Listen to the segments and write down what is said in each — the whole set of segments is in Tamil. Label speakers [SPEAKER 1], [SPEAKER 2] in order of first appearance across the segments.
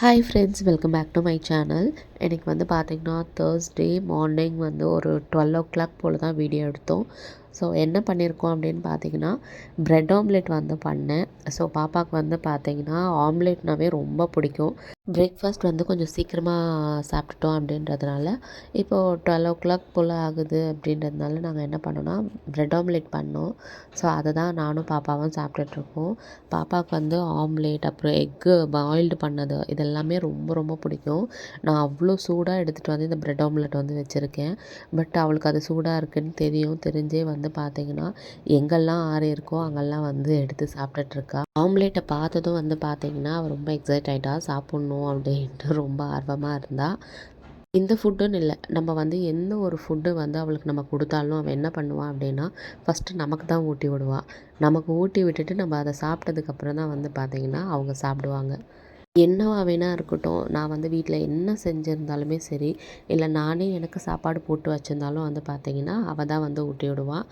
[SPEAKER 1] Hi friends welcome back to my channel எனக்கு வந்து பார்த்திங்கன்னா தேர்ஸ்டே மார்னிங் வந்து ஒரு டுவெல் ஓ கிளாக் போல் தான் வீடியோ எடுத்தோம். ஸோ என்ன பண்ணியிருக்கோம் அப்படின்னு பார்த்தீங்கன்னா ப்ரெட் ஆம்லெட் வந்து பண்ணேன். ஸோ பாப்பாவுக்கு வந்து பார்த்திங்கன்னா ஆம்லெட்னாவே ரொம்ப பிடிக்கும். பிரேக்ஃபாஸ்ட் வந்து கொஞ்சம் சீக்கிரமாக சாப்பிட்டுட்டோம் அப்படின்றதுனால இப்போது டுவெல் ஓ கிளாக் போல் ஆகுது அப்படின்றதுனால நாங்கள் என்ன பண்ணோன்னா ப்ரெட் ஆம்லேட் பண்ணோம். ஸோ அதை தான் நானும் பாப்பாவும் சாப்பிட்டுட்ருக்கோம் பாப்பாவுக்கு வந்து ஆம்லேட் அப்புறம் எக்கு பாயில்டு பண்ணது இதெல்லாமே ரொம்ப ரொம்ப பிடிக்கும். நான் அவ்வளோ சூடாக எடுத்துகிட்டு வந்து இந்த ப்ரெட் ஆம்லேட் வந்து வச்சுருக்கேன். பட் அவளுக்கு அது சூடாக இருக்குதுன்னு தெரியும். தெரிஞ்சே வந்து பார்த்திங்கன்னா எங்கெல்லாம் ஆறு இருக்கோ அங்கெல்லாம் வந்து எடுத்து சாப்பிட்டுட்ருக்கா ஆம்லேட்டை பார்த்ததும் வந்து பார்த்திங்கன்னா அவள் ரொம்ப எக்ஸைட் ஆகிட்டா சாப்பிட்ணும். அப்படின்ட்டு ரொம்ப ஆர்வமாக இருந்தாள் இந்த ஃபுட்டுன்னு இல்லை. நம்ம வந்து எந்த ஒரு ஃபுட்டு வந்து அவளுக்கு நம்ம கொடுத்தாலும் அவள் என்ன பண்ணுவாள் அப்படின்னா ஃபஸ்ட்டு நமக்கு தான் ஊட்டி விடுவாள் நமக்கு ஊட்டி விட்டுட்டு நம்ம அதை சாப்பிட்டதுக்கப்புறம் தான் வந்து பார்த்திங்கன்னா அவங்க சாப்பிடுவாங்க. என்னவா வேணா இருக்கட்டும். நான் வந்து வீட்டில் என்ன செஞ்சுருந்தாலுமே சரி இல்லை நானே எனக்கு சாப்பாடு போட்டு வச்சுருந்தாலும் வந்து பார்த்திங்கன்னா அவள் தான் வந்து ஊட்டி விடுவான்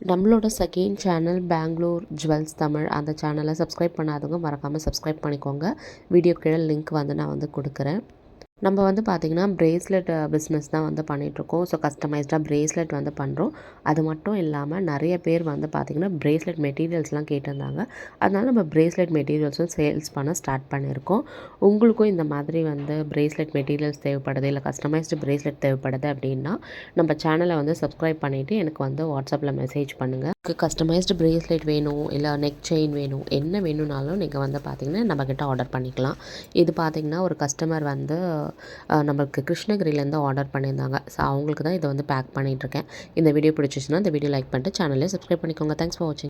[SPEAKER 1] நம்மளோட second channel Bangalore jewels Tamil அந்த சேனலை சப்ஸ்கிரைப் பண்ணாதவங்க மறக்காமல் சப்ஸ்கிரைப் பண்ணிக்கோங்க. வீடியோ கீழே லிங்க் வந்து நான் வந்து கொடுக்குறேன். நம்ம வந்து பார்த்திங்கன்னா ப்ரேஸ்லெட் பிஸ்னஸ் தான் வந்து பண்ணிகிட்ருக்கோம் ஸோ கஸ்டமைஸ்டாக ப்ரேஸ்லெட் வந்து பண்ணுறோம் அது மட்டும் இல்லாமல் நிறைய பேர் வந்து பார்த்திங்கன்னா ப்ரேஸ்லெட் மெட்டீரியல்ஸ்லாம் கேட்டிருந்தாங்க. அதனால நம்ம ப்ரேஸ்லெட் மெட்டீரியல்ஸும் சேல்ஸ் பண்ண ஸ்டார்ட் பண்ணியிருக்கோம். உங்களுக்கும் இந்த மாதிரி வந்து ப்ரேஸ்லெட் மெட்டீரியல்ஸ் தேவைப்படுது இல்லை கஸ்டமைஸ்டு ப்ரேஸ்லெட் தேவைப்படுது அப்படின்னா நம்ம சேனலை வந்து சப்ஸ்கிரைப் பண்ணிவிட்டு எனக்கு வந்து வாட்ஸ்அப்பில் மெசேஜ் பண்ணுங்கள் கஸ்டமைஸ்டு ப்ரேஸ்லெட் வேணும் இல்லை நெக் செயின் வேணும் என்ன வேணும்னாலும் நீங்கள் வந்து பார்த்திங்கன்னா நம்மக்கிட்ட ஆர்டர் பண்ணிக்கலாம். இது பார்த்திங்கன்னா ஒரு கஸ்டமர் வந்து நம்மளுக்கு கிருஷ்ணகிரிலேருந்து ஆர்டர் பண்ணியிருந்தாங்க. ஸோ அவங்களுக்கு தான் இதை வந்து பேக் பண்ணிகிட்ருக்கேன் இந்த வீடியோ பிடிச்சிச்சுன்னா இந்த வீடியோ லைக் பண்ணிட்டு சேனலே சப்ஸ்கிரைப் பண்ணிக்கோங்க. தேங்க்ஸ் ஃபார் வாட்சிங்